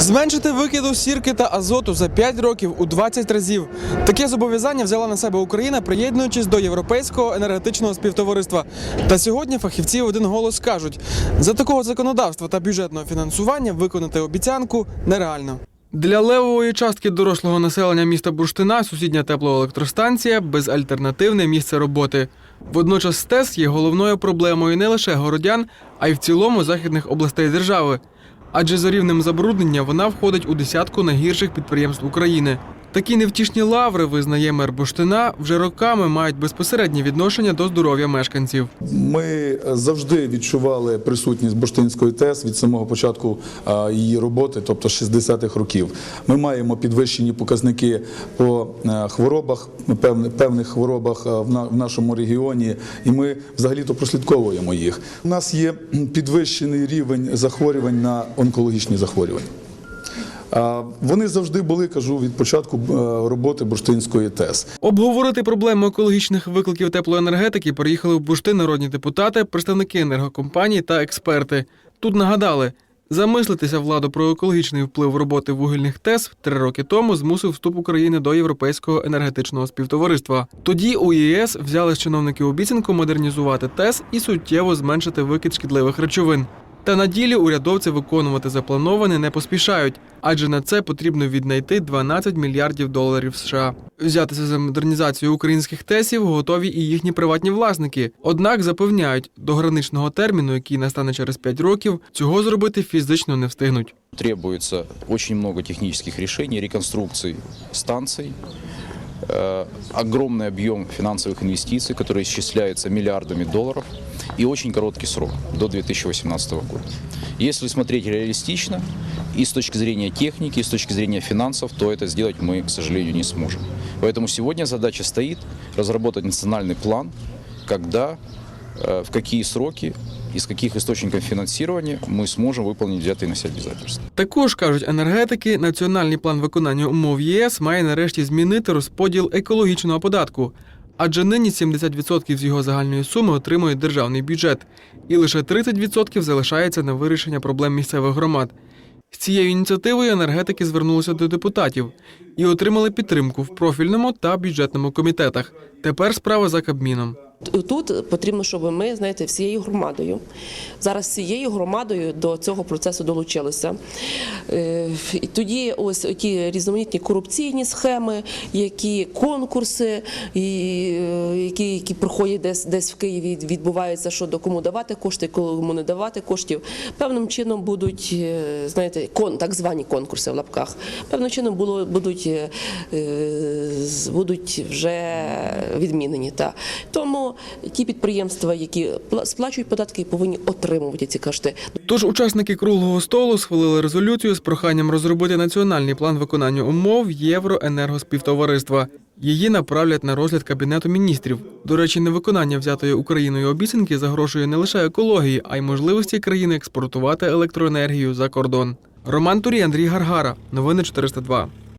Зменшити викиду сірки та азоту за 5 років у 20 разів. Таке зобов'язання взяла на себе Україна, приєднуючись до Європейського енергетичного співтовариства. Та сьогодні фахівці в один голос кажуть, за такого законодавства та бюджетного фінансування виконати обіцянку нереально. Для левової частки дорослого населення міста Бурштина сусідня теплоелектростанція безальтернативне місце роботи. Водночас СТЕС є головною проблемою не лише городян, а й в цілому західних областей держави. Адже за рівнем забруднення вона входить у десятку найгірших підприємств України. Такі невтішні лаври, визнає мер Бурштина, вже роками мають безпосереднє відношення до здоров'я мешканців. Ми завжди відчували присутність Бурштинської ТЕС від самого початку її роботи, тобто 60-х років. Ми маємо підвищені показники по е, хворобах, певних, хворобах в нашому регіоні, і ми взагалі-то прослідковуємо їх. У нас є підвищений рівень захворювань на онкологічні захворювання. Вони завжди були, кажу, від початку е, роботи Бурштинської ТЕС. Обговорити проблему екологічних викликів теплоенергетики приїхали в Бурштин народні депутати, представники енергокомпаній та експерти. Тут нагадали, замислитися владу про екологічний вплив роботи вугільних ТЕС три роки тому змусив вступ України до Європейського енергетичного співтовариства. Тоді у ЄС взяли з чиновників обіцянку модернізувати ТЕС і суттєво зменшити викид шкідливих речовин. Та на ділі урядовці виконувати заплановане не поспішають, адже на це потрібно віднайти 12 мільярдів доларів США. Взятися за модернізацію українських тесів готові і їхні приватні власники. Однак запевняють, до граничного терміну, який настане через 5 років, цього зробити фізично не встигнуть. Требуется очень много технических решений, реконструкций станций, э, огромный объем финансовых инвестиций, которые исчисляются миллиардами долларов, и очень короткий срок, до 2018 года. Если смотреть реалистично, и с точки зрения техники, и с точки зрения финансов, то это сделать мы, к сожалению, не сможем. Поэтому сегодня задача стоит разработать национальный план, когда, э, в какие сроки, из каких источников финансирования мы сможем выполнить взятые на себя обязательства. Також кажуть енергетики, національний план виконання умов єС має нарешті змінити розподіл екологічного податку. Адже нині 70% з його загальної суми отримує державний бюджет, і лише 30% залишається на вирішення проблем місцевих громад. З цією ініціативою енергетики звернулися до депутатів і отримали підтримку в профільному та бюджетному комітетах. Тепер справа за Кабміном. Тут потрібно, щоб ми, знаєте, всією громадою, зараз всією громадою до цього процесу долучилися. Е, І тоді ось ті різноманітні корупційні схеми, які конкурси, е, які, які проходять десь, десь в Києві, відбуваються щодо кому давати кошти, кому не давати коштів, певним чином будуть, е, знаєте, кон, так звані конкурси в лапках, певним чином було, будуть, будуть вже відмінені. Та. Тому ті підприємства, які пла- сплачують податки, повинні отримувати ці кошти. Тож учасники круглого столу схвалили резолюцію з проханням розробити національний план виконання умов Євроенергоспівтовариства. Її направлять на розгляд кабінету міністрів. До речі, невиконання взятої Україною обіцянки загрожує не лише екології, а й можливості країни експортувати електроенергію за кордон. Роман Турій, Андрій Гаргара. Новини 402.